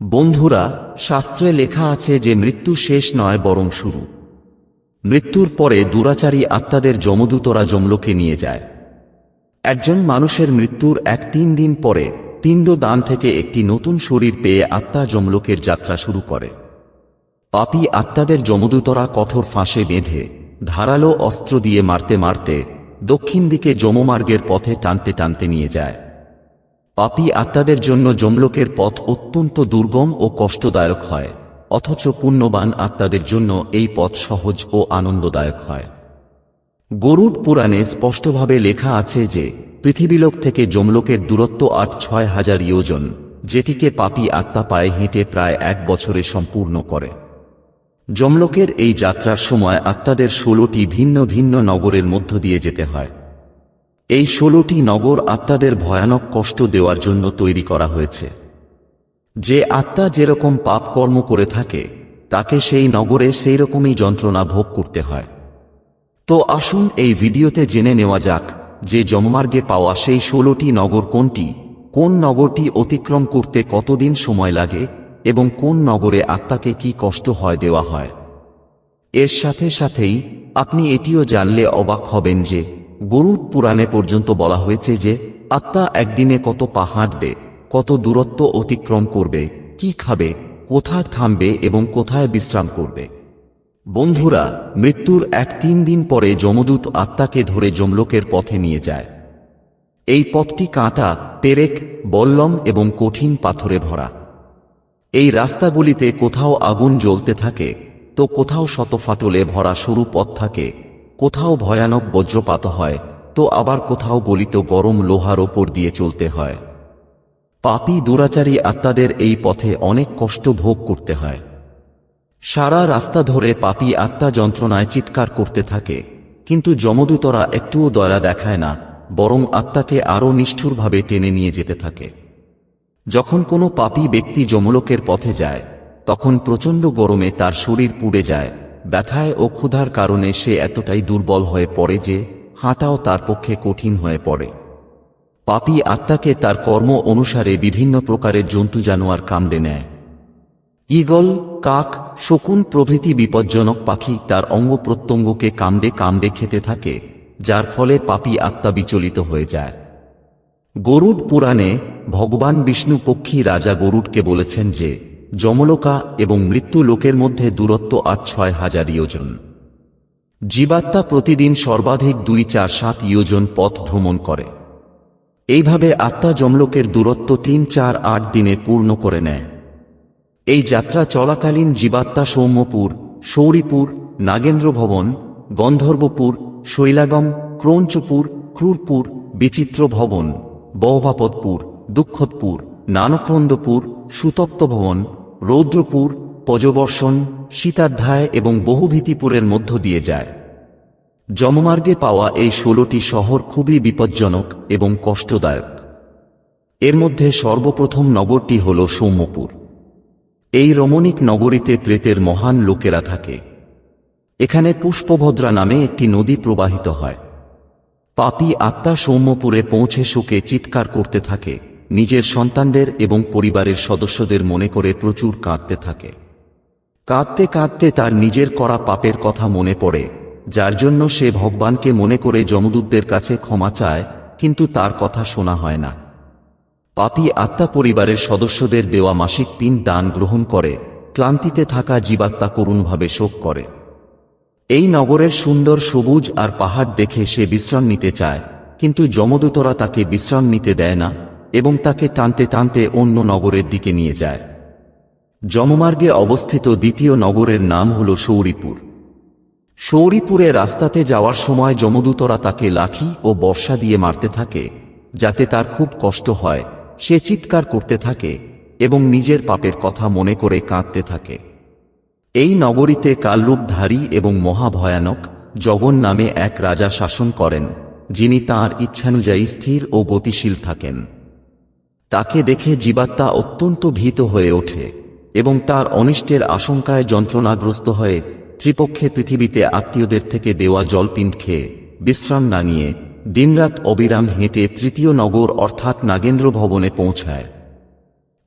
বন্ধুরা, শাস্ত্রে লেখা আছে যে মৃত্যু শেষ নয়, বরং শুরু। মৃত্যুর পরে দুরাচারী আত্মাদের যমদূতরা যমলোকে নিয়ে যায়। একজন মানুষের মৃত্যুর এক তিন দিন পরে পিণ্ড দান থেকে একটি নতুন শরীর পেয়ে আত্মা যমলোকের যাত্রা শুরু করে। পাপী আত্মাদের যমদূতরা কঠোর ফাঁসে বেঁধে, ধারালো অস্ত্র দিয়ে মারতে মারতে দক্ষিণ দিকে যমমার্গের পথে টানতে টানতে নিয়ে যায়। পাপী আত্মাদের জন্য যমলোকের পথ অত্যন্ত দুর্গম ও কষ্টদায়ক হয়, অথচ পুণ্যবান আত্মাদের জন্য এই পথ সহজ ও আনন্দদায়ক হয়। গরুড পুরাণে স্পষ্টভাবে লেখা আছে যে, পৃথিবীলোক থেকে যমলোকের দূরত্ব আট ছয় হাজার ইয়োজন, যেটিকে পাপী আত্মা পায়ে হেঁটে প্রায় এক বছরে সম্পূর্ণ করে। যমলোকের এই যাত্রার সময় আত্মাদের ষোলোটি ভিন্ন ভিন্ন নগরের মধ্য দিয়ে যেতে হয়। এই ষোলোটি নগর আত্মাদের ভয়ানক কষ্ট দেওয়ার জন্য তৈরি করা হয়েছে। যে আত্মা যেরকম পাপ কর্ম করে থাকে, তাকে সেই নগরে সেই রকমই যন্ত্রণা ভোগ করতে হয়। তো আসুন এই ভিডিওতে জেনে নেওয়া যাক যে যমমার্গে পাওয়া সেই ষোলোটি নগর কোনটি, কোন নগরটি অতিক্রম করতে কতদিন সময় লাগে এবং কোন নগরে আত্মাকে কি কষ্ট হয় দেওয়া হয়। এর সাথে সাথেই আপনি এটিও জানলে অবাক হবেন যে গরুড পুরাণে পর্যন্ত বলা হয়েছে যে, আত্মা একদিনে কত পা হাঁটবে, কত দূরত্ব অতিক্রম করবে, কি খাবে, কোথায় থামবে এবং কোথায় বিশ্রাম করবে। বন্ধুরা, মৃত্যুর এক তিন দিন পরে যমদূত আত্মাকে ধরে যমলোকের পথে নিয়ে যায়। এই পথটি কাঁটা, পেরেক, বল্লম এবং কঠিন পাথরে ভরা। এই রাস্তাগুলিতে কোথাও আগুন জ্বলতে থাকে, তো কোথাও শতফাটলে ভরা সরু পথ থাকে কোথাও ভয়ানক বজ্রপাত হয়, তো আবার কোথাও গলিত গরম লোহার ওপর দিয়ে চলতে হয়। পাপী দুরাচারী আত্মাদের এই পথে অনেক কষ্ট ভোগ করতে হয়। সারা রাস্তা ধরে পাপী আত্মা যন্ত্রণায় চিৎকার করতে থাকে, কিন্তু যমদূতরা একটুও দয়া দেখায় না, বরং আত্মাকে আরও নিষ্ঠুরভাবে টেনে নিয়ে যেতে থাকে। যখন কোনো পাপী ব্যক্তি যমলোকের পথে যায়, তখন প্রচণ্ড গরমে তার শরীর পুড়ে যায়। ব্যথায় ও ক্ষুধার কারণে সে এতটাই দুর্বল হয়ে পড়ে যে হাঁটাও তার পক্ষে কঠিন হয়ে পড়ে। পাপী আত্মাকে তার কর্ম অনুসারে বিভিন্ন প্রকারের জন্তু জানোয়ার কামড়ে নেয়। ঈগল, কাক, শকুন প্রভৃতি বিপজ্জনক পাখি তার অঙ্গ প্রত্যঙ্গকে কামড়ে কামড়ে খেতে থাকে, যার ফলে পাপী আত্মা বিচলিত হয়ে যায়। গরুড পুরাণে ভগবান বিষ্ণু পক্ষী রাজা গরুডকে বলেছেন যে যমলোকা এবং মৃত্যু লোকের মধ্যে দূরত্ব আট ছয় হাজার ইয়োজন। জীবাত্মা প্রতিদিন সর্বাধিক দুই চার সাত ইয়োজন পথ ভ্রমণ করে। এইভাবে আত্মা যমলোকের দূরত্ব তিন চার আট দিনে পূর্ণ করে নেয়। এই যাত্রা চলাকালীন জীবাত্মা সৌম্যপুর সৌরিপুর নাগেন্দ্র ভবন গন্ধর্বপুর, শৈলাগম, ক্রৌঞ্চপুর, ক্রুরপুর, বিচিত্র ভবন বহভাপদপুর দুঃখতপুর নানক্রন্দপুর সুতপ্ত ভবন, রৌদ্রপুর, পজবর্ষণ সীতাধ্যায় এবং বহুভীতিপুরের মধ্য দিয়ে যায়। জমমার্গে পাওয়া এই ষোলোটি শহর খুবই বিপজ্জনক এবং কষ্টদায়ক। এর মধ্যে সর্বপ্রথম নগরটি হল সৌম্যপুর। এই রমণীক নগরীতে প্রেতের মহান লোকেরা থাকে। এখানে পুষ্পভদ্রা নামে একটি নদী প্রবাহিত হয়। পাপী আত্মা সৌম্যপুরে পৌঁছে শোকে চিৎকার করতে থাকে। নিজের সন্তানদের এবং পরিবারের সদস্যদের মনে করে প্রচুর কাঁদতে থাকে। কাঁদতে কাঁদতে তার নিজের করা পাপের কথা মনে পড়ে, যার জন্য সে ভগবানকে মনে করে যমদূতদের কাছে ক্ষমা চায়, কিন্তু তার কথা শোনা হয় না। পাপী আত্মা পরিবারের সদস্যদের দেওয়া মাসিক পিন দান গ্রহণ করে, ক্লান্তিতে থাকা জীবাত্মা করুণভাবে শোক করে। এই নগরের সুন্দর সবুজ আর পাহাড় দেখে সে বিশ্রাম নিতে চায়, কিন্তু যমদূতরা তাকে বিশ্রাম নিতে দেয় না। এবং তাকে টানতে টানতে অন্য নগরের দিকে নিয়ে যায়। যমমার্গে অবস্থিত দ্বিতীয় নগরের নাম হল সৌরিপুর সৌরিপুরে রাস্তাতে যাওয়ার সময় যমদূতরা তাকে লাঠি ও বর্ষা দিয়ে মারতে থাকে, যাতে তার খুব কষ্ট হয়। সে চিৎকার করতে থাকে এবং নিজের পাপের কথা মনে করে কাঁদতে থাকে। এই নগরীতে কালরূপধারী এবং মহাভয়ানক জগন নামে এক রাজা শাসন করেন, যিনি তাঁর ইচ্ছানুযায়ী স্থির ও গতিশীল থাকেন। তাকে দেখে জীবাত্মা অত্যন্ত ভীত হয়ে ওঠে এবং তার অনিষ্টের আশঙ্কায় যন্ত্রণাগ্রস্ত হয়ে ত্রিপক্ষে পৃথিবীতে আত্মীয়দের থেকে দেওয়া জলপিণ্ড খেয়ে বিশ্রাম না নিয়ে দিনরাত অবিরাম হেঁটে তৃতীয় নগর অর্থাৎ নাগেন্দ্র ভবনে পৌঁছায়।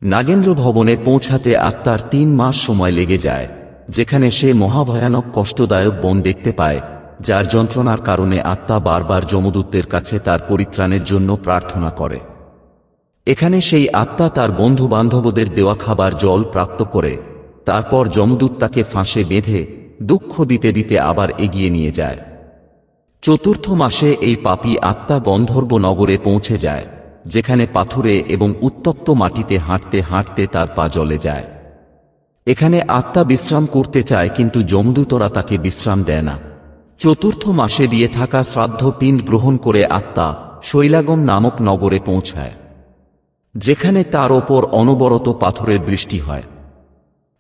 নাগেন্দ্র ভবনে পৌঁছাতে আত্মার তিন মাস সময় লেগে যায়, যেখানে সে মহাভয়ানক কষ্টদায়ক বন দেখতে পায়, যার যন্ত্রণার কারণে আত্মা বারবার যমদূতের কাছে তার পরিত্রাণের জন্য প্রার্থনা করে। এখানে সেই আত্মা তার বন্ধু বান্ধবদের দেওয়া খাবার জল প্রাপ্ত করে, তারপর যমদূত তাকে ফাঁসে বেঁধে দুঃখ দিতে দিতে আবার এগিয়ে নিয়ে যায়। চতুর্থ মাসে এই পাপী আত্মা গন্ধর্ব নগরে পৌঁছে যায়, যেখানে পাথুরে এবং উত্তপ্ত মাটিতে হাঁটতে হাঁটতে তার পা জলে যায়। এখানে আত্মা বিশ্রাম করতে চায় কিন্তু যমদূতরা তাকে বিশ্রাম দেয় না। চতুর্থ মাসে দিয়ে থাকা শ্রাদ্ধ পিণ্ড গ্রহণ করে আত্মা শৈলাগম নামক নগরে পৌঁছায়। যেখানে তার ওপর অনবরত পাথরের বৃষ্টি হয়।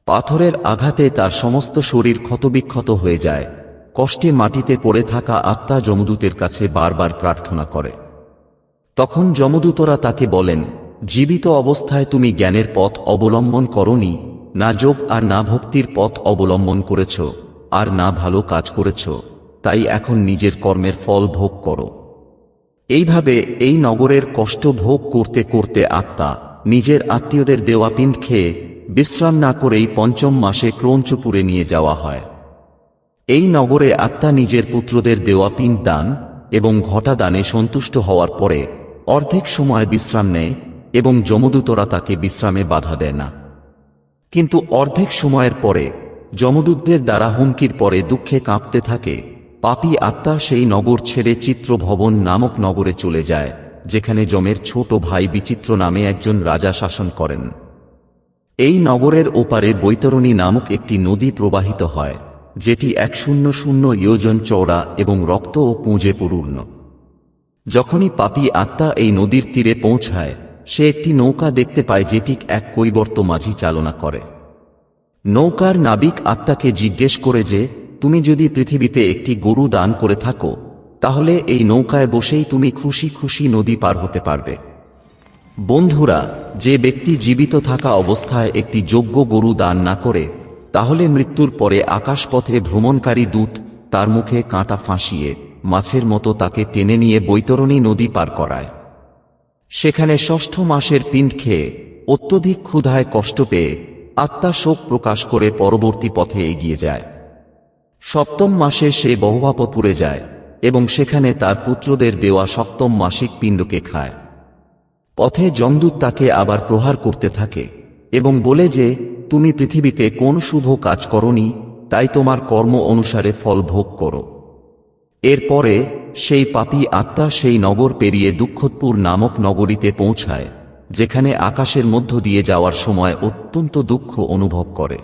পাথরের আঘাতে তার সমস্ত শরীর ক্ষতবিক্ষত হয়ে যায়। কষ্টে মাটিতে পড়ে থাকা আত্মা যমদূতের কাছে বারবার প্রার্থনা করে। তখন যমদূতরা তাকে বলেন, জীবিত অবস্থায় তুমি জ্ঞানের পথ অবলম্বন করনি, না যোগ আর না ভক্তির পথ অবলম্বন করেছ, আর না ভালো কাজ করেছ, তাই এখন নিজের কর্মের ফল ভোগ করো। এইভাবে এই নগরের কষ্ট ভোগ করতে করতে আত্মা নিজের আত্মীয়দের দেওয়া পিণ্ড খেয়ে বিশ্রাম না করেই পঞ্চম মাসে ক্রৌঞ্চপুরে নিয়ে যাওয়া হয়। এই নগরে আত্মা নিজের পুত্রদের দেওয়া পিণ্ড দান এবং ঘটা দানে সন্তুষ্ট হওয়ার পরে অর্ধেক সময় বিশ্রাম নেয় এবং যমদূতরা তাকে বিশ্রামে বাধা দেয় না। কিন্তু অর্ধেক সময়ের পরে যমদূতদের দ্বারা হুমকির পরে দুঃখে কাঁপতে থাকে পাপী আত্মা সেই নগর ছেড়ে চিত্রভবন নামক নগরে চলে যায়, যেখানে যমের ছোট ভাই বিচিত্র নামে একজন রাজা শাসন করেন। এই নগরের ওপারে বৈতরণী নামক একটি নদী প্রবাহিত হয়, যেটি এক শূন্য শূন্য ইয়োজন চওড়া এবং রক্ত ও পুঁজে পূর্ণ। যখনই পাপী আত্মা এই নদীর তীরে পৌঁছায়, সে একটি নৌকা দেখতে পায় যেটি এক কৈবর্ত মাঝি চালনা করে। নৌকার নাবিক আত্মাকে জিজ্ঞেস করে যে তুমি যদি পৃথিবীতে একটি গরু দান করে থাকো, তাহলে এই নৌকায় বসেই তুমি খুশি খুশি নদী পার হতে পারবে। বন্ধুরা, যে ব্যক্তি জীবিত থাকা অবস্থায় একটি যোগ্য গরু দান না করে, তাহলে মৃত্যুর পরে আকাশপথে ভ্রমণকারী দূত তার মুখে কাঁটা ফাঁসিয়ে মাছের মতো তাকে টেনে নিয়ে বৈতরণী নদী পার করায়। সেখানে ষষ্ঠ মাসের পিণ্ড খেয়ে অত্যধিক ক্ষুধায় কষ্ট পেয়ে আত্মা শোক প্রকাশ করে পরবর্তী পথে এগিয়ে যায়। সপ্তম মাসে সে বহুভাপপুরে যায়, এবং সেখানে তার পুত্রদের দেওয়া সপ্তম মাসিক পিণ্ডকে খায়। পথে যমদূত তাকে আবার প্রহার করতে থাকে, এবং বলে যে, তুমি পৃথিবীতে কোন শুভ কাজ করনি, তাই তোমার কর্ম অনুসারে ফল ভোগ করো। এরপরে সেই পাপী আত্মা সেই নগর পেরিয়ে দুঃখতপুর নামক নগরীতে পৌঁছায়, যেখানে আকাশের মধ্য দিয়ে যাওয়ার সময় অত্যন্ত দুঃখ অনুভব করে।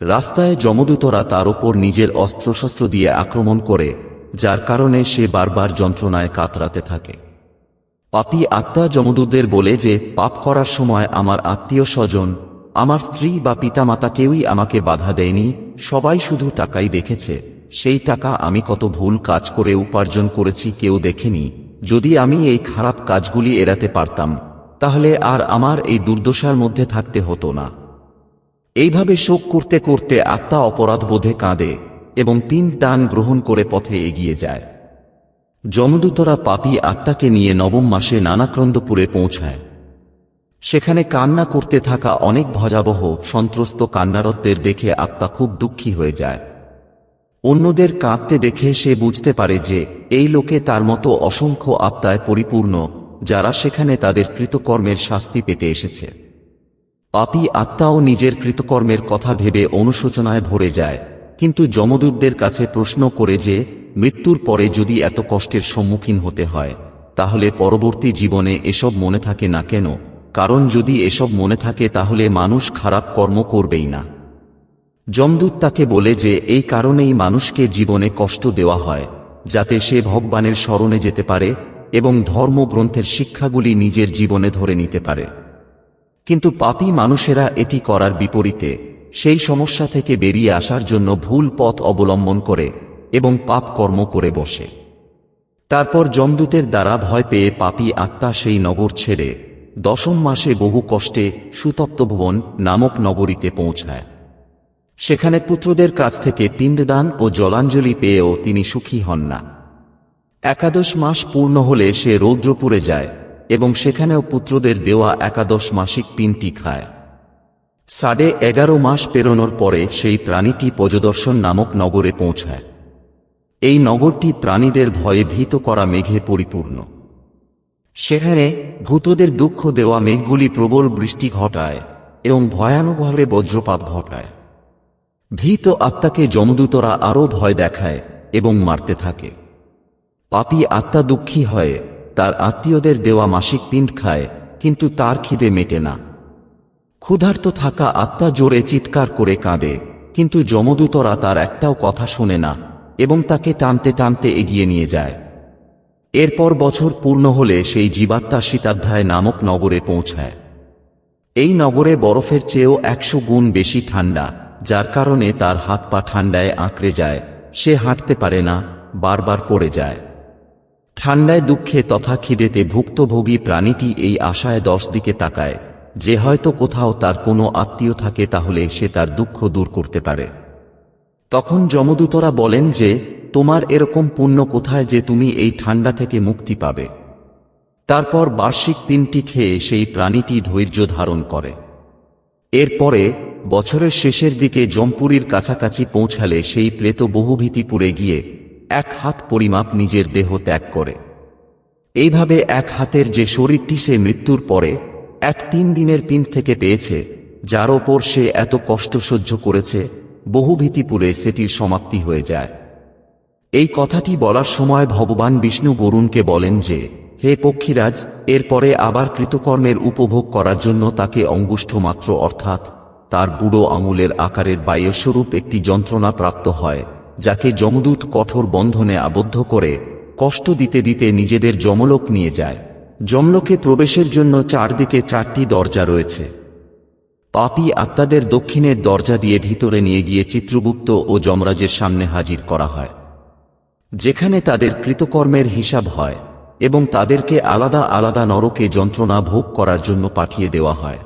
রাস্তায় যমদূতরা তার ওপর নিজের অস্ত্রশস্ত্র দিয়ে আক্রমণ করে, যার কারণে সে বারবার যন্ত্রণায় কাতরাতে থাকে। পাপী আত্মা যমদূতদের বলে যে, পাপ করার সময় আমার আত্মীয় স্বজন, আমার স্ত্রী বা পিতামাতা কেউই আমাকে বাধা দেয়নি, সবাই শুধু টাকাই দেখেছে, সেই টাকা আমি কত ভুল কাজ করে উপার্জন করেছি কেউ দেখেনি, যদি আমি এই খারাপ কাজগুলি এড়াতে পারতাম, তাহলে আর আমার এই দুর্দশার মধ্যে থাকতে হতো না। এইভাবে শোক করতে করতে আত্মা অপরাধ বোধে কাঁদে এবং পিন দান গ্রহণ করে পথে এগিয়ে যায়। যমদূতরা পাপী আত্মাকে নিয়ে নবম মাসে নানাক্রন্দপুরে পৌঁছায়। সেখানে কান্না করতে থাকা অনেক ভয়াবহ, সন্ত্রস্ত কান্নারত্বের দেখে আত্মা খুব দুঃখী হয়ে যায়। অন্যদের কাঁদতে দেখে সে বুঝতে পারে যে, এই লোকে তার মতো অসংখ্য আত্মায় পরিপূর্ণ, যারা সেখানে তাদের কৃতকর্মের শাস্তি পেতে এসেছে। পাপী আত্মাও নিজের কৃতকর্মের কথা ভেবে অনুশোচনায় ভরে যায়। কিন্তু যমদূতদের কাছে প্রশ্ন করে যে, মৃত্যুর পরে যদি এত কষ্টের সম্মুখীন হতে হয়, তাহলে পরবর্তী জীবনে এসব মনে থাকে না কেন? কারণ যদি এসব মনে থাকে তাহলে মানুষ খারাপ কর্ম করবেই না। যমদূত তাকে বলে যে, এই কারণেই মানুষকে জীবনে কষ্ট দেওয়া হয়, যাতে সে ভগবানের স্মরণে যেতে পারে এবং ধর্মগ্রন্থের শিক্ষাগুলি নিজের জীবনে ধরে নিতে পারে। কিন্তু পাপী মানুষেরা এটি করার বিপরীতে, সেই সমস্যা থেকে বেরিয়ে আসার জন্য ভুল পথ অবলম্বন করে এবং পাপ কর্ম করে বসে। তারপর জমদূতের দ্বারা ভয় পেয়ে পাপী আত্মা সেই নগর ছেড়ে দশম মাসে বহু কষ্টে সুতপ্ত ভুবন নামক নগরীতে পৌঁছায়। সেখানে পুত্রদের কাছ থেকে পিণ্ডদান ও জলাঞ্জলি পেয়েও তিনি সুখী হন না। একাদশ মাস পূর্ণ হলে সে রৌদ্রপুরে যায় এবং সেখানেও পুত্রদের দেওয়া একাদশ মাসিক পিনটি খায়। সাড়ে এগারো মাস পেরোনোর পরে সেই প্রাণীটি পজদর্শন নামক নগরে পৌঁছায়। এই নগরটি প্রাণীদের ভয়ে ভীত করা মেঘে পরিপূর্ণ। সেখানে ভূতদের দুঃখ দেওয়া মেঘগুলি প্রবল বৃষ্টি ঘটায় এবং ভয়ানকভাবে বজ্রপাত ঘটায়। ভীত আত্মাকে যমদূতরা আরও ভয় দেখায় এবং মারতে থাকে। পাপী আত্মা দুঃখী হয়ে তার আত্মীয়দের দেওয়া মাসিক পিণ্ড খায়, কিন্তু তার খিদে মেটে না। ক্ষুধার্ত থাকা আত্মা জোরে চিৎকার করে কাঁদে, কিন্তু যমদূতরা তার একটাও কথা শোনে না এবং তাকে টানতে টানতে এগিয়ে নিয়ে যায়। এরপর বছর পূর্ণ হলে সেই জীবাত্মা শীতাধ্যায় নামক নগরে পৌঁছায়। এই নগরে বরফের চেয়েও একশো গুণ বেশি ঠান্ডা, যার কারণে তার হাত পা ঠান্ডায় আঁকড়ে যায়, সে হাঁটতে পারে না, বারবার পড়ে যায়। ঠান্ডায় দুঃখে তথা খিদেতে ভুক্তভোগী প্রাণীটি এই আশায় দশ দিকে তাকায়, যে হয়তো কোথাও তার কোনো আত্মীয় থাকে তাহলে সে তার দুঃখ দূর করতে পারে। তখন যমদূতরা বলেন যে, তোমার এরকম পুণ্য কোথায় যে তুমি এই ঠান্ডা থেকে মুক্তি পাবে। তারপর বার্ষিক পিনটি খেয়ে সেই প্রাণীটি ধৈর্য ধারণ করে। এরপরে বছরের শেষের দিকে জম্পুরির কাছাকাছি পৌঁছালে সেই প্রেত বহুভীতিপুরে গিয়ে এক হাত পরিমাপ নিজের দেহ ত্যাগ করে। এইভাবে এক হাতের যে শরীরটি সে মৃত্যুর পরে, এক তিন দিনের পিন থেকে পেয়েছে, যার ওপর সে এত কষ্ট সহ্য করেছে বহুভীতিপুরে সেটির সমাপ্তি হয়ে যায়। এই কথাটি বলার সময় ভগবান বিষ্ণু বরুণকে বলেন যে, হে পক্ষীরাজ এরপরে আবার কৃতকর্মের উপভোগ করার জন্য তাকে অঙ্গুষ্ঠ মাত্র অর্থাৎ তার বুড়ো আঙুলের আকারের বায়ুস্বরূপ একটি যন্ত্রণা প্রাপ্ত হয়। যাকে যমদূত কঠোর বন্ধনে আবদ্ধ করে কষ্ট দিতে দিতে নিজেদের যমলোক নিয়ে যায়। যমলোকে প্রবেশের জন্য চারদিকে চারটি দরজা রয়েছে। পাপী আত্মাদের দক্ষিণের দরজা দিয়ে ভিতরে নিয়ে গিয়ে চিত্রগুপ্ত ও যমরাজের সামনে হাজির করা হয়। যেখানে তাদের কৃতকর্মের হিসাব হয় এবং তাদেরকে আলাদা আলাদা নরকে যন্ত্রণা ভোগ করার জন্য পাঠিয়ে দেওয়া হয়।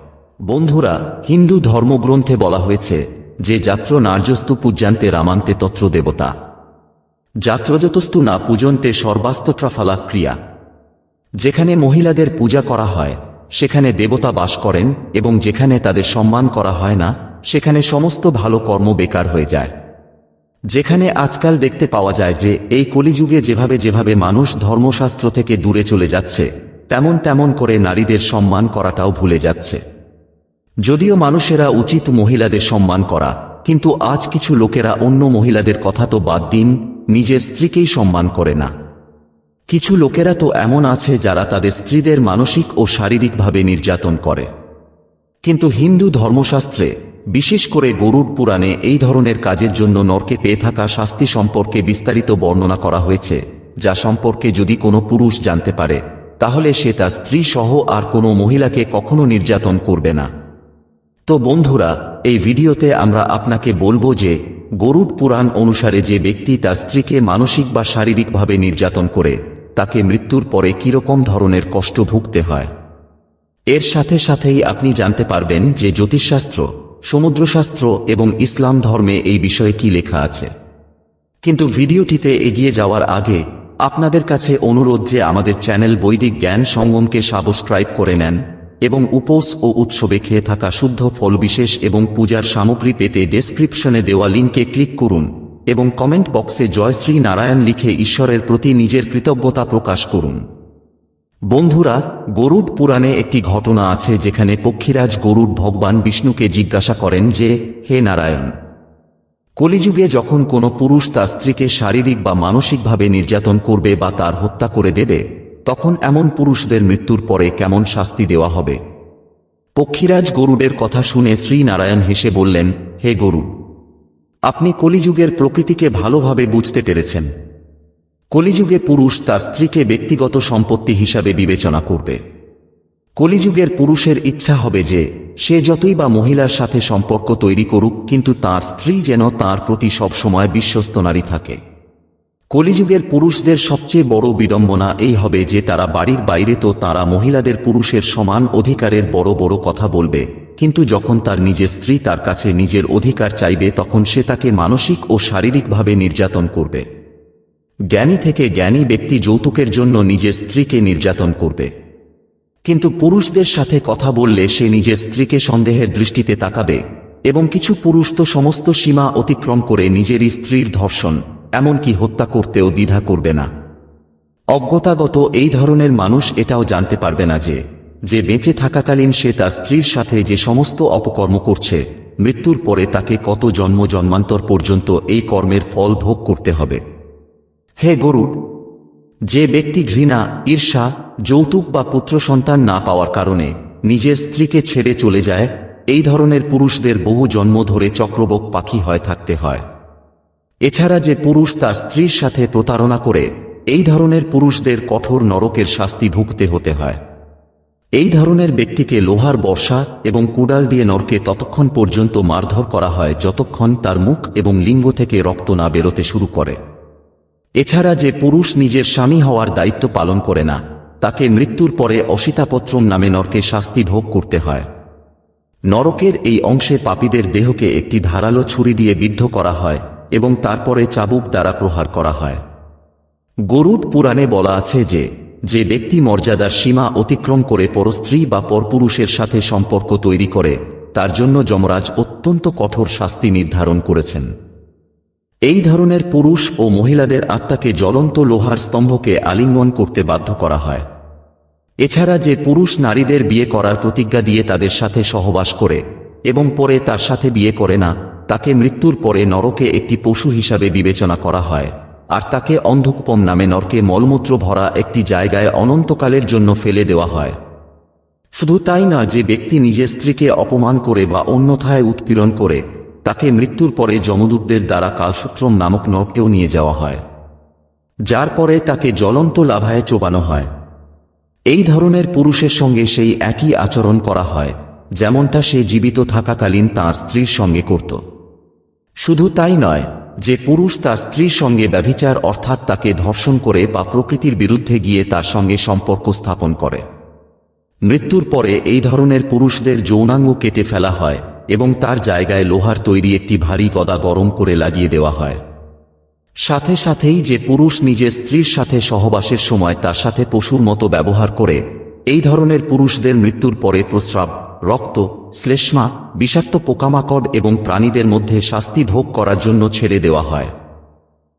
বন্ধুরা, হিন্দু ধর্মগ্রন্থে বলা হয়েছে যে যাত্র নার্যস্তু পূজ্যান্তে রামান্তে তত্র দেবতা। যাত্রযতস্তু না পূজন্তে সর্বাস্তট্রাফালা ক্রিয়া। যেখানে মহিলাদের পূজা করা হয়, সেখানে দেবতা বাস করেন এবং যেখানে তাদের সম্মান করা হয় না, সেখানে সমস্ত ভালো কর্ম বেকার হয়ে যায়। যেখানে আজকাল দেখতে পাওয়া যায় যে, এই কলিযুগে যেভাবে যেভাবে মানুষ ধর্মশাস্ত্র থেকে দূরে চলে যাচ্ছে, তেমন তেমন করে নারীদের সম্মান করাটাও ভুলে যাচ্ছে। যদিও মানুষেরা উচিত মহিলাদের সম্মান করা, কিন্তু আজ কিছু লোকেরা অন্য মহিলাদের কথা তো বাদ দিন, নিজের স্ত্রীকেই সম্মান করে না। কিছু লোকেরা তো এমন আছে যারা তাদের স্ত্রীদের মানসিক ও শারীরিকভাবে নির্যাতন করে। কিন্তু হিন্দু ধর্মশাস্ত্রে, বিশেষ করে গরুর পুরাণে এই ধরনের কাজের জন্য নরকে পেয়ে থাকা শাস্তি সম্পর্কে বিস্তারিত বর্ণনা করা হয়েছে, যা সম্পর্কে যদি কোনো পুরুষ জানতে পারে, তাহলে সে তার স্ত্রী সহ আর কোনো মহিলাকে কখনো নির্যাতন করবে না। তো বন্ধুরা, এই ভিডিওতে আমরা আপনাকে বলব যে গরুড পুরাণ অনুসারে যে ব্যক্তি তার স্ত্রীকে মানসিক বা শারীরিকভাবে নির্যাতন করে, তাকে মৃত্যুর পরে কীরকম ধরনের কষ্ট ভুগতে হয়। এর সাথে সাথেই আপনি জানতে পারবেন যে জ্যোতিষশাস্ত্র, সমুদ্রশাস্ত্র এবং ইসলাম ধর্মে এই বিষয়ে কি লেখা আছে। কিন্তু ভিডিওটিতে এগিয়ে যাওয়ার আগে, আপনাদের কাছে অনুরোধ যে আমাদের চ্যানেল বৈদিক জ্ঞান সঙ্গমকে সাবস্ক্রাইব করে নেন এবং উপোস ও উৎসবে খেয়ে থাকা শুদ্ধ ফল বিশেষ এবং পূজার সামগ্রী পেতে ডেসক্রিপশনে দেওয়া লিঙ্কে ক্লিক করুন এবং কমেন্ট বক্সে জয় শ্রী নারায়ণ লিখে ঈশ্বরের প্রতি নিজের কৃতজ্ঞতা প্রকাশ করুন। বন্ধুরা, গরুড পুরাণে একটি ঘটনা আছে যেখানে পক্ষীরাজ গরুড ভগবান বিষ্ণুকে জিজ্ঞাসা করেন যে, হে নারায়ণ, কলিযুগে যখন কোনো পুরুষ তার স্ত্রীকে শারীরিক বা মানসিকভাবে নির্যাতন করবে বা তার হত্যা করে দেবে তখন এমন পুরুষদের মৃত্যুর পরে কেমন শাস্তি দেওয়া হবে? পক্ষীরাজ গরুডের কথা শুনে শ্রীনারায়ণ হেসে বললেন, হে গরু, আপনি কলিযুগের প্রকৃতিকে ভালোভাবে বুঝতে পেরেছেন। কলিযুগে পুরুষ তার স্ত্রীকে ব্যক্তিগত সম্পত্তি হিসাবে বিবেচনা করবে। কলিযুগের পুরুষের ইচ্ছা হবে যে, সে যতই বা মহিলার সাথে সম্পর্ক তৈরি করুক, কিন্তু তার স্ত্রী যেন তার প্রতি সবসময় বিশ্বস্ত নারী থাকে। কলিযুগের পুরুষদের সবচেয়ে বড় বিড়ম্বনা এই হবে যে তারা বাড়ির বাইরে তো তারা মহিলাদের পুরুষের সমান অধিকারের বড় বড় কথা বলবে। কিন্তু যখন তার নিজের স্ত্রী তার কাছে নিজের অধিকার চাইবে, তখন সে তাকে মানসিক ও শারীরিকভাবে নির্যাতন করবে। জ্ঞানী থেকে জ্ঞানী ব্যক্তি যৌতুকের জন্য নিজের স্ত্রীকে নির্যাতন করবে। কিন্তু পুরুষদের সাথে কথা বললে সে নিজের স্ত্রীকে সন্দেহের দৃষ্টিতে তাকাবে এবং কিছু পুরুষ তো সমস্ত সীমা অতিক্রম করে নিজেরই স্ত্রীর ধর্ষণ এমনকি হত্যা করতেও দ্বিধা করবে না। অজ্ঞতাগত এই ধরনের মানুষ এটাও জানতে পারবে না যে যে বেঁচে থাকাকালীন সে তার স্ত্রীর সাথে যে সমস্ত অপকর্ম করছে, মৃত্যুর পরে তাকে কত জন্ম জন্মান্তর পর্যন্ত এই কর্মের ফল ভোগ করতে হবে। হে গরুড়, যে ব্যক্তি ঘৃণা, ঈর্ষা, যৌতুক বা পুত্র সন্তান না পাওয়ার কারণে নিজের স্ত্রীকে ছেড়ে চলে যায়, এই ধরনের পুরুষদের বহু জন্ম ধরে চক্রবক পাখি হয় থাকতে হয়। এছাড়া যে পুরুষ তার স্ত্রীর সাথে প্রতারণা করে, এই ধরনের পুরুষদের কঠোর নরকের শাস্তি ভুগতে হতে হয়। এই ধরনের ব্যক্তিকে লোহার বর্ষা এবং কুড়াল দিয়ে নরকে ততক্ষণ পর্যন্ত মারধর করা হয় যতক্ষণ তার মুখ এবং লিঙ্গ থেকে রক্ত না বেরোতে শুরু করে। এছাড়া যে পুরুষ নিজের স্বামী হওয়ার দায়িত্ব পালন করে না, তাকে মৃত্যুর পরে অসিতাপত্রম নামে নরকে শাস্তি ভোগ করতে হয়। নরকের এই অংশে পাপীদের দেহকে একটি ধারালো ছুরি দিয়ে বিদ্ধ করা হয় এবং তারপরে চাবুক দ্বারা প্রহার করা হয়। গরুড পুরাণে বলা আছে যে যে ব্যক্তি মর্যাদার সীমা অতিক্রম করে পরস্ত্রী বা পরপুরুষের সাথে সম্পর্ক তৈরি করে, তার জন্য যমরাজ অত্যন্ত কঠোর শাস্তি নির্ধারণ করেছেন। এই ধরনের পুরুষ ও মহিলাদের আত্মাকে জ্বলন্ত লোহার স্তম্ভকে আলিঙ্গন করতে বাধ্য করা হয়। এছাড়া যে পুরুষ নারীদের বিয়ে করার প্রতিজ্ঞা দিয়ে তাদের সাথে সহবাস করে এবং পরে তার সাথে বিয়ে করে না তাকে মৃত্যুর পরে নরকে একটি পশু হিসাবে বিবেচনা করা হয়, আর তাকে অন্ধকুপম নামে নরকে মলমূত্র ভরা একটি জায়গায় অনন্তকালের জন্য ফেলে দেওয়া হয়। শুধু তাই না যে ব্যক্তি নিজের স্ত্রীকে অপমান করে বা অন্যথায় উৎপীড়ন করে, তাকে মৃত্যুর পরে যমদূতদের দ্বারা কালসূত্রম নামক নরকেও নিয়ে যাওয়া হয়, যার পরে তাকে জ্বলন্ত লাভায় চোবানো হয়। এই ধরনের পুরুষের সঙ্গে সেই একই আচরণ করা হয়, যেমনটা সে জীবিত থাকাকালীন তার স্ত্রীর সঙ্গে করত। শুধু তাই নয়, যে পুরুষ তার স্ত্রীর সঙ্গে ব্যভিচার অর্থাৎ তাকে ধর্ষণ করে বা প্রকৃতির বিরুদ্ধে গিয়ে তার সঙ্গে সম্পর্ক স্থাপন করে। মৃত্যুর পরে এই ধরনের পুরুষদের যৌনাঙ্গ কেটে ফেলা হয় এবং তার জায়গায় লোহার তৈরি একটি ভারী গদা গরম করে লাগিয়ে দেওয়া হয়। সাথে সাথেই যে পুরুষ নিজের স্ত্রীর সাথে সহবাসের সময় তার সাথে পশুর মতো ব্যবহার করে, এই ধরনের পুরুষদের মৃত্যুর পরে প্রস্রাব রক্ত, শ্লেষ্মা, বিষাক্ত পোকামাকড় এবং প্রাণীদের মধ্যে শাস্তি ভোগ করার জন্য ছেড়ে দেওয়া হয়।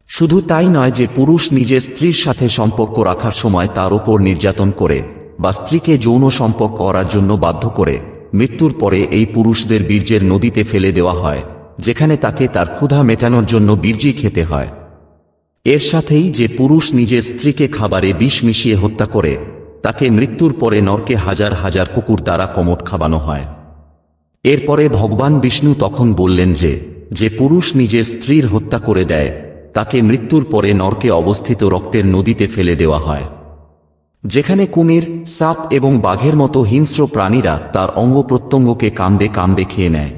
শুধু তাই নয় যে পুরুষ নিজের স্ত্রীর সাথে সম্পর্ক রাখার সময় তার ওপর নির্যাতন করে বা স্ত্রীকে যৌন সম্পর্ক করার জন্য বাধ্য করে মৃত্যুর পরে এই পুরুষদের বীর্যের নদীতে ফেলে দেওয়া হয়, যেখানে তাকে তার ক্ষুধা মেটানোর জন্য বীর্যি খেতে হয়। এর সাথেই যে পুরুষ নিজের স্ত্রীকে খাবারে বিষ মিশিয়ে হত্যা করে তাকে মৃত্যুর পরে নরকে হাজার হাজার কুকুর দ্বারা কমট খাবানো হয়। এরপরে ভগবান বিষ্ণু তখন বললেন যে যে পুরুষ নিজের স্ত্রীর হত্যা করে দেয়, তাকে মৃত্যুর পরে নরকে অবস্থিত রক্তের নদীতে ফেলে দেওয়া হয়। যেখানে কুমির, সাপ এবং বাঘের মতো হিংস্র প্রাণীরা তার অঙ্গ প্রত্যঙ্গকে কামড়ে কামড়ে খেয়ে নেয়।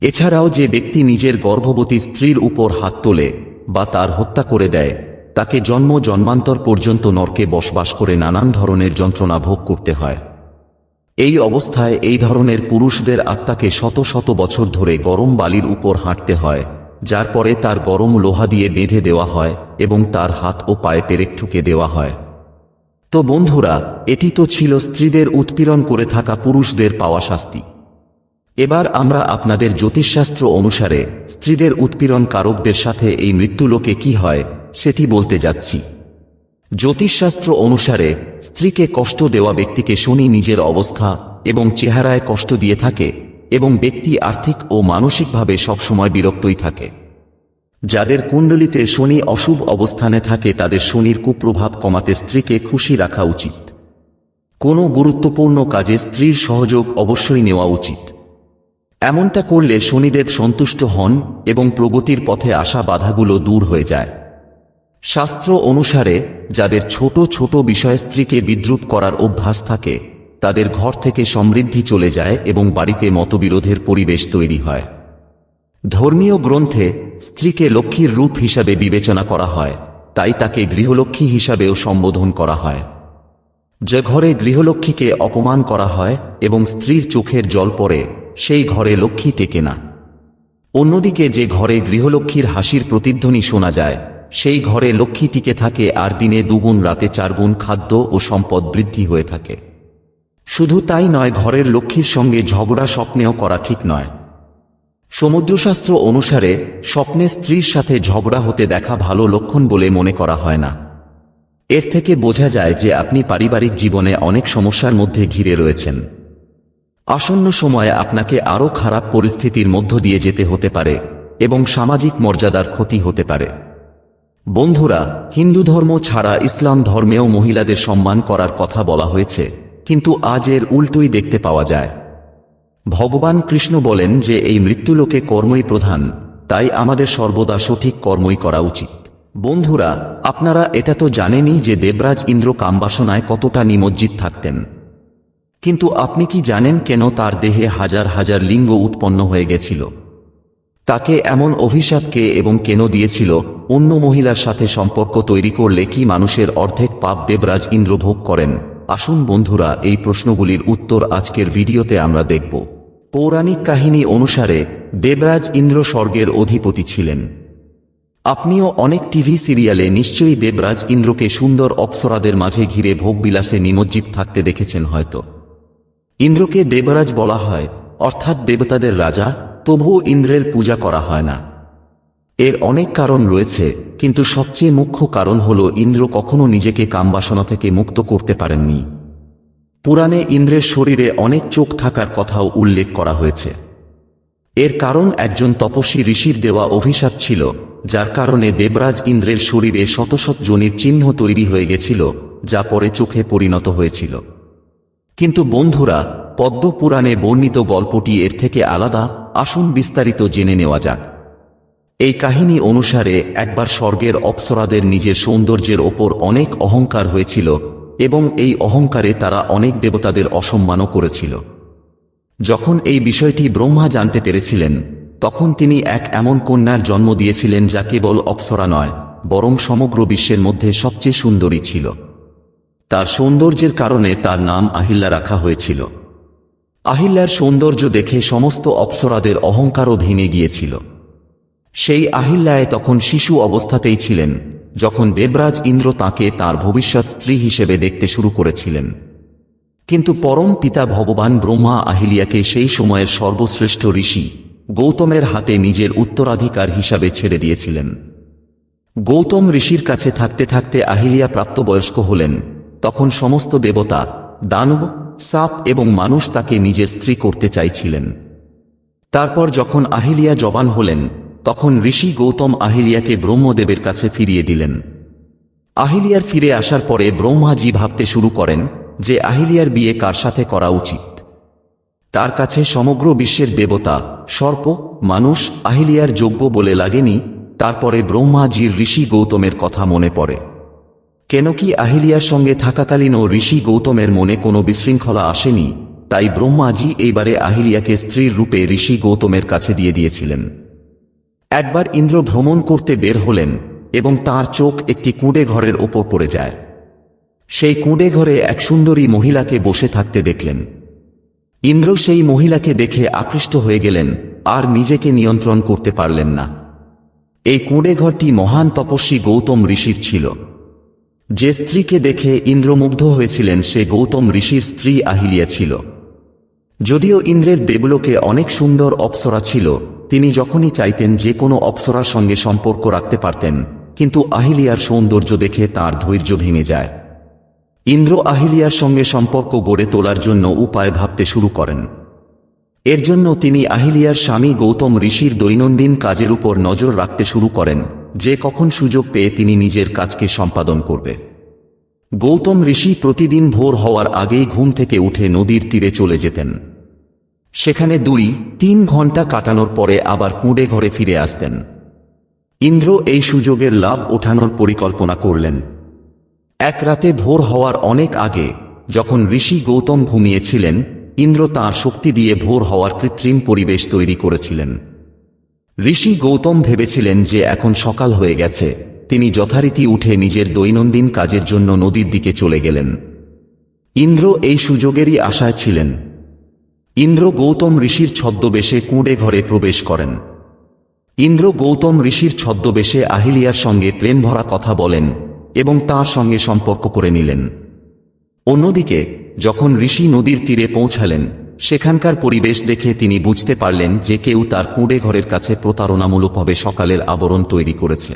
এছাড়াও যে ব্যক্তি নিজের গর্ভবতী স্ত্রীর উপর হাত তোলে বা তার হত্যা করে দেয় তাকে জন্ম জন্মান্তর পর্যন্ত নরকে বসবাস করে নানান ধরনের যন্ত্রণা ভোগ করতে হয়। এই অবস্থায় এই ধরনের পুরুষদের আত্মাকে শত শত বছর ধরে গরম বালির উপর হাঁটতে হয়, যার পরে তার গরম লোহা দিয়ে বেঁধে দেওয়া হয় এবং তার হাত ও পায়ে পেরেক ঠুকে দেওয়া হয়। তো বন্ধুরা, এটি তো ছিল স্ত্রীদের উৎপীড়ন করে থাকা পুরুষদের পাওয়া শাস্তি। এবার আমরা আপনাদের জ্যোতিষশাস্ত্র অনুসারে স্ত্রীদের উৎপীড়ন কারকদের সাথে এই মৃত্যুলোকে কি হয় সেটি বলতে যাচ্ছি। জ্যোতিষশাস্ত্র অনুসারে, স্ত্রীকে কষ্ট দেওয়া ব্যক্তিকে শনি নিজের অবস্থা এবং চেহারায় কষ্ট দিয়ে থাকে এবং ব্যক্তি আর্থিক ও মানসিকভাবে সবসময় বিরক্তই থাকে। যাদের কুণ্ডলিতে শনি অশুভ অবস্থানে থাকে, তাদের শনির কুপ্রভাব কমাতে স্ত্রীকে খুশি রাখা উচিত। কোনো গুরুত্বপূর্ণ কাজে স্ত্রীর সহযোগ অবশ্যই নেওয়া উচিত। এমনটা করলে শনিদেব সন্তুষ্ট হন এবং প্রগতির পথে আসা বাধাগুলো দূর হয়ে যায়। শাস্ত্র অনুসারে, যাদের ছোট ছোট বিষয়ে স্ত্রীকে বিদ্রুপ করার অভ্যাস থাকে, তাদের ঘর থেকে সমৃদ্ধি চলে যায় এবং বাড়িতে মতবিরোধের পরিবেশ তৈরি হয়। ধর্মীয় গ্রন্থে স্ত্রীকে লক্ষ্মীর রূপ হিসাবে বিবেচনা করা হয়, তাই তাকে গৃহলক্ষ্মী হিসাবেও সম্বোধন করা হয়। যে ঘরে গৃহলক্ষ্মীকে অপমান করা হয় এবং স্ত্রীর চোখের জল পড়ে, সেই ঘরে লক্ষ্মী টেকে না। অন্যদিকে যে ঘরে গৃহলক্ষ্মীর হাসির প্রতিধ্বনি শোনা যায় সেই ঘরে লক্ষ্মী টিকে থাকে আর দিনে দুগুণ রাতে চারগুণ খাদ্য ও সম্পদ বৃদ্ধি হয়ে থাকে। শুধু তাই নয়, ঘরের লক্ষ্মীর সঙ্গে ঝগড়া স্বপ্নেও করা ঠিক নয়। সমুদ্রশাস্ত্র অনুসারে, স্বপ্নে স্ত্রীর সাথে ঝগড়া হতে দেখা ভালো লক্ষণ বলে মনে করা হয় না। এর থেকে বোঝা যায় যে আপনি পারিবারিক জীবনে অনেক সমস্যার মধ্যে ঘিরে রয়েছেন। আসন্ন সময়ে আপনাকে আরও খারাপ পরিস্থিতির মধ্য দিয়ে যেতে হতে পারে এবং সামাজিক মর্যাদার ক্ষতি হতে পারে। বন্ধুরা, হিন্দু ধর্ম ছাড়া ইসলাম ধর্মেও মহিলাদের সম্মান করার কথা বলা হয়েছে, কিন্তু আজ এর উল্টোই দেখতে পাওয়া যায়। ভগবান কৃষ্ণ বলেন যে এই মৃত্যুলোকে কর্মই প্রধান, তাই আমাদের সর্বদা সঠিক কর্মই করা উচিত। বন্ধুরা, আপনারা এটা তো জানেনই যে দেবরাজ ইন্দ্র কামবাসনায় কতটা নিমজ্জিত থাকতেন। কিন্তু আপনি কি জানেন কেন তার দেহে হাজার হাজার লিঙ্গ উৎপন্ন হয়ে গেছিল? তাকে এমন অভিশাপকে এবং কেন দিয়েছিল, অন্য মহিলার সাথে সম্পর্ক তৈরি করলে কি মানুষের অর্ধেক পাপ দেবরাজ ইন্দ্র ভোগ করেন? আসুন বন্ধুরা, এই প্রশ্নগুলির উত্তর আজকের ভিডিওতে আমরা দেখব। পৌরাণিক কাহিনী অনুসারে, দেবরাজ ইন্দ্র স্বর্গের অধিপতি ছিলেন। আপনিও অনেক টিভি সিরিয়ালে নিশ্চয়ই দেবরাজ ইন্দ্রকে সুন্দর অপ্সরাদের মাঝে ঘিরে ভোগবিলাসে নিমজ্জিত থাকতে দেখেছেন হয়তো। ইন্দ্রকে দেবরাজ বলা হয়, অর্থাৎ দেবতাদের রাজা? তবুও ইন্দ্রের পূজা করা হয় না। এর অনেক কারণ রয়েছে, কিন্তু সবচেয়ে মুখ্য কারণ হল ইন্দ্র কখনো নিজেকে কামবাসনা থেকে মুক্ত করতে পারেননি। পুরাণে ইন্দ্রের শরীরে অনেক চোখ থাকার কথাও উল্লেখ করা হয়েছে। এর কারণ একজন তপস্বী ঋষির দেওয়া অভিশাপ ছিল, যার কারণে দেবরাজ ইন্দ্রের শরীরে শত শত জনির চিহ্ন তৈরি হয়ে গেছিল, যা পরে চোখে পরিণত হয়েছিল। কিন্তু বন্ধুরা পদ্ম পুরাণে বর্ণিত গল্পটি এর থেকে আলাদা আসুন বিস্তারিত জেনে নেওয়া যাক। এই কাহিনী অনুসারে একবার স্বর্গের অপ্সরাদের নিজের সৌন্দর্যের ওপর অনেক অহংকার হয়েছিল এবং এই অহংকারে তারা অনেক দেবতাদের অসম্মানও করেছিল। যখন এই বিষয়টি ব্রহ্মা জানতে পেরেছিলেন, তখন তিনি এক এমন কন্যার জন্ম দিয়েছিলেন যা কেবল অপ্সরা নয়, বরং সমগ্র বিশ্বের মধ্যে সবচেয়ে সুন্দরী ছিল। তার সৌন্দর্যের কারণে তার নাম আহিল্লা রাখা হয়েছিল। আহিল্লার সৌন্দর্য দেখে সমস্ত অপ্সরাদের অহংকারও ভেঙে গিয়েছিল। সেই আহিল্লায় তখন শিশু অবস্থাতেই ছিলেন, যখন দেবরাজ ইন্দ্র তাকে তার ভবিষ্যৎ স্ত্রী হিসেবে দেখতে শুরু করেছিলেন। কিন্তু পরম পিতা ভগবান ব্রহ্মা আহিলিয়াকে সেই সময়ের সর্বশ্রেষ্ঠ ঋষি গৌতমের হাতে নিজের উত্তরাধিকার হিসাবে ছেড়ে দিয়েছিলেন। গৌতম ঋষির কাছে থাকতে থাকতে আহিলিয়া প্রাপ্তবয়স্ক হলেন, তখন সমস্ত দেবতা দানব সাপ এবং মানুষ তাকে নিজের স্ত্রী করতে চাইছিলেন। তারপর যখন আহিলিয়া জবান হলেন, তখন ঋষি গৌতম আহিলিয়াকে ব্রহ্মদেবের কাছে ফিরিয়ে দিলেন। আহিলিয়ার ফিরে আসার পরে ব্রহ্মাজি ভাবতে শুরু করেন যে আহিলিয়ার বিয়ে কার সাথে করা উচিত। তার কাছে সমগ্র বিশ্বের দেবতা, সর্প, মানুষ, আহিলিয়ার যোগ্য বলে লাগেনি, তারপরে ব্রহ্মাজির ঋষি গৌতমের কথা মনে পড়ে। কেন কি আহিলিয়ার সঙ্গে থাকাকালীন ও ঋষি গৌতমের মনে কোনো বিশৃঙ্খলা আসেনি, তাই ব্রহ্মাজি এইবারে আহিলিয়াকে স্ত্রীর রূপে ঋষি গৌতমের কাছে দিয়ে দিয়েছিলেন। একবার ইন্দ্র ভ্রমণ করতে বের হলেন এবং তার চোখ একটি কুঁড়ে ঘরের ওপর পড়ে যায়। সেই কুঁড়ে ঘরে এক সুন্দরী মহিলাকে বসে থাকতে দেখলেন। ইন্দ্র সেই মহিলাকে দেখে আকৃষ্ট হয়ে গেলেন, আর নিজেকে নিয়ন্ত্রণ করতে পারলেন না। এই কুঁড়ে ঘরটি মহান তপস্বী গৌতম ঋষির ছিল। যে স্ত্রীকে দেখে ইন্দ্রমুগ্ধ হয়েছিলেন, সে গৌতম ঋষির স্ত্রী আহিলিয়া ছিল। যদিও ইন্দ্রের দেবলোকে অনেক সুন্দর অপ্সরা ছিল, তিনি যখনই চাইতেন যে কোনো অপ্সরার সঙ্গে সম্পর্ক রাখতে পারতেন, কিন্তু আহিলিয়ার সৌন্দর্য দেখে তার ধৈর্য ভেঙে যায়। ইন্দ্র আহিলিয়ার সঙ্গে সম্পর্ক গড়ে তোলার জন্য উপায় ভাবতে শুরু করেন। এর জন্য তিনি আহিলিয়ার স্বামী গৌতম ঋষির দৈনন্দিন কাজের উপর নজর রাখতে শুরু করেন। যে কখন সুযোগ পেয়ে তিনি নিজের কাজকে সম্পাদন করবে। গৌতম ঋষি প্রতিদিন ভোর হওয়ার আগেই ঘুম থেকে উঠে নদীর তীরে চলে যেতেন। সেখানে দুই, তিন ঘণ্টা কাটানোর পরে আবার কুঁড়ে ঘরে ফিরে আসতেন। ইন্দ্র এই সুযোগের লাভ ওঠানোর পরিকল্পনা করলেন। এক রাতে ভোর হওয়ার অনেক আগে, যখন ঋষি গৌতম ঘুমিয়েছিলেন, ইন্দ্র তাঁর শক্তি দিয়ে ভোর হওয়ার কৃত্রিম পরিবেশ তৈরি করেছিলেন। ঋষি গৌতম ভেবেছিলেন যে এখন সকাল হয়ে গেছে। তিনি যথারীতি উঠে নিজের দৈনন্দিন কাজের জন্য নদীর দিকে চলে গেলেন। ইন্দ্র এই সুযোগেরই আশায় ছিলেন। ইন্দ্র গৌতম ঋষির ছদ্মবেশে কুঁড়ে ঘরে প্রবেশ করেন। ইন্দ্র গৌতম ঋষির ছদ্মবেশে আহিলিয়ার সঙ্গে প্রেম ভরা কথা বলেন এবং তার সঙ্গে সম্পর্ক করে নিলেন। অন্যদিকে, যখন ঋষি নদীর তীরে পৌঁছালেন সেখানকার পরিবেশ দেখে তিনি বুঝতে পারলেন যে কেউ তার কুঁড়ে ঘরের কাছে প্রতারণামূলকভাবে সকালের আবরণ তৈরি করেছে।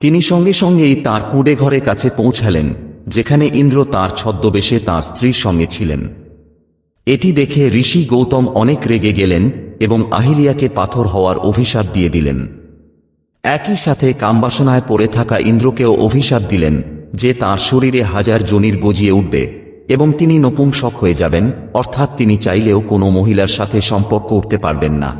তিনি সঙ্গে সঙ্গেই তার কুঁড়ে ঘরের কাছে পৌঁছালেন, যেখানে ইন্দ্র তার ছদ্মবেশে তার স্ত্রীর সঙ্গে ছিলেন। এটি দেখে ঋষি গৌতম অনেক রেগে গেলেন এবং আহিলিয়াকে পাথর হওয়ার অভিশাপ দিয়ে দিলেন। একই সাথে কামবাসনায় পড়ে থাকা ইন্দ্রকেও অভিশাপ দিলেন যে তার শরীরে হাজার জনির গজিয়ে উঠবে। এবং তিনি নপুংসক হয়ে যাবেন, অর্থাৎ তিনি চাইলেও কোনো মহিলার সাথে সম্পর্ক উঠতে পারবেন না।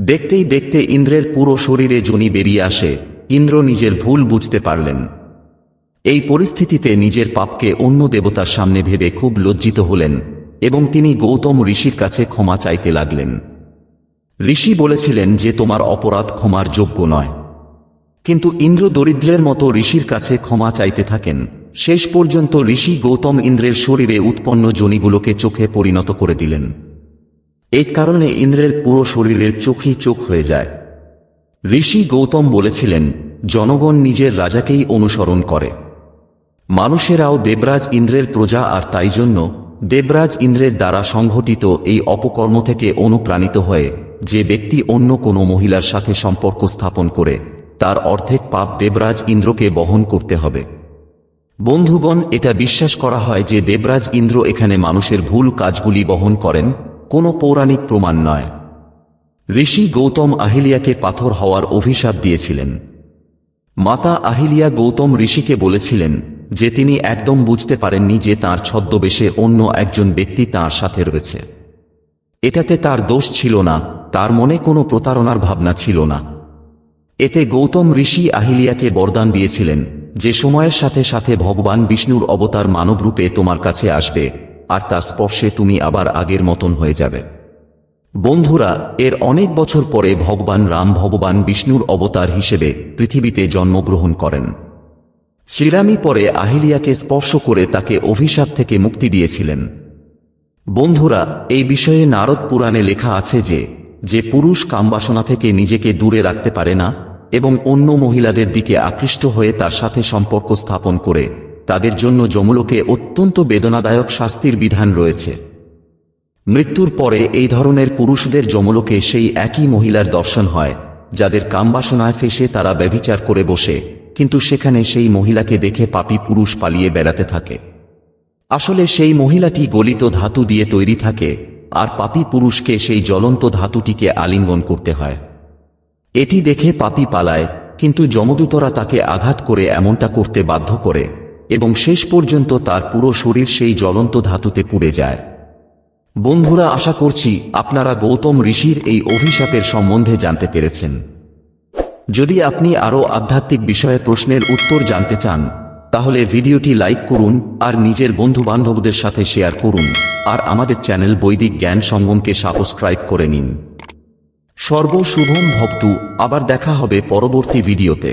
দেখতেই দেখতে ইন্দ্রের পুরো শরীরে জনি বেরিয়ে আসে, ইন্দ্র নিজের ভুল বুঝতে পারলেন। এই পরিস্থিতিতে নিজের পাপকে অন্য দেবতার সামনে ভেবে খুব লজ্জিত হলেন, এবং তিনি গৌতম ঋষির কাছে ক্ষমা চাইতে লাগলেন। ঋষি বলেছিলেন যে, তোমার অপরাধ ক্ষমার যোগ্য নয়। কিন্তু ইন্দ্র দরিদ্রের মতো ঋষির কাছে ক্ষমা চাইতে থাকেন। শেষ পর্যন্ত ঋষি গৌতম ইন্দ্রের শরীরে উৎপন্ন জনিগুলোকে চোখে পরিণত করে দিলেন। এই কারণে ইন্দ্রের পুরো শরীরের চোখই চোখ হয়ে যায়। ঋষি গৌতম বলেছিলেন, জনগণ নিজের রাজাকেই অনুসরণ করে। মানুষেরাও দেবরাজ ইন্দ্রের প্রজা আর তাই জন্য দেবরাজ ইন্দ্রের দ্বারা সংঘটিত এই অপকর্ম থেকে অনুপ্রাণিত হয়ে যে ব্যক্তি অন্য কোনো মহিলার সাথে সম্পর্ক স্থাপন করে, তার অর্ধেক পাপ দেবরাজ ইন্দ্রকে বহন করতে হবে। বন্ধুগণ, এটা বিশ্বাস করা হয় যে দেবরাজ ইন্দ্র এখানে মানুষের ভুল কাজগুলি বহন করেন, কোনো পৌরাণিক প্রমাণ নয়। ঋষি গৌতম আহিলিয়াকে পাথর হওয়ার অভিশাপ দিয়েছিলেন। মাতা আহিলিয়া গৌতম ঋষিকে বলেছিলেন যে তিনি একদম বুঝতে পারেননি যে তার ছদ্মবেশে অন্য একজন ব্যক্তি তার সাথে রয়েছে। এটাতে তার দোষ ছিল না, তার মনে কোনো প্রতারণার ভাবনা ছিল না। এতে গৌতম ঋষি আহিলিয়াকে বরদান দিয়েছিলেন, যে সময়ের সাথে সাথে ভগবান বিষ্ণুর অবতার মানবরূপে তোমার কাছে আসবে, আর তার স্পর্শে তুমি আবার আগের মতন হয়ে যাবে। বন্ধুরা, এর অনেক বছর পরে ভগবান রাম ভগবান বিষ্ণুর অবতার হিসেবে পৃথিবীতে জন্মগ্রহণ করেন। শ্রীরামই পরে আহিলিয়াকে স্পর্শ করে তাকে অভিশাপ থেকে মুক্তি দিয়েছিলেন। বন্ধুরা, এই বিষয়ে নারদ পুরাণে লেখা আছে যে যে পুরুষ কামবাসনা থেকে নিজেকে দূরে রাখতে পারে না এবং অন্য মহিলাদের দিকে আকৃষ্ট হয়ে তার সাথে সম্পর্ক স্থাপন করে, তাদের জন্য যমলোকে অত্যন্ত বেদনাদায়ক শাস্তির বিধান রয়েছে। মৃত্যুর পরে এই ধরনের পুরুষদের যমলোকে সেই একই মহিলার দর্শন হয়, যাদের কামবাসনায় ফেসে তারা ব্যভিচার করে বসে, কিন্তু সেখানে সেই মহিলাকে দেখে পাপী পুরুষ পালিয়ে বেড়াতে থাকে। আসলে সেই মহিলাটি গলিত ধাতু দিয়ে তৈরি থাকে, আর পাপী পুরুষকে সেই জ্বলন্ত ধাতুটিকে আলিঙ্গন করতে হয়। এটি দেখে পাপি পালায়, কিন্তু যমদূতরা তাকে আঘাত করে এমনটা করতে বাধ্য করে, এবং শেষ পর্যন্ত তার পুরো শরীর সেই জ্বলন্ত ধাতুতে পুড়ে যায়। বন্ধুরা, আশা করছি আপনারা গৌতম ঋষির এই অভিশাপের সম্বন্ধে জানতে পেরেছেন। যদি আপনি আরও আধ্যাত্মিক বিষয়ে প্রশ্নের উত্তর জানতে চান, তাহলে ভিডিওটি লাইক করুন আর নিজের বন্ধু বান্ধবদের সাথে শেয়ার করুন, আর আমাদের চ্যানেল বৈদিক জ্ঞান সঙ্গমকে সাবস্ক্রাইব করে নিন। সর্বশুভম ভক্ত আবার দেখা হবে পরবর্তী ভিডিওতে।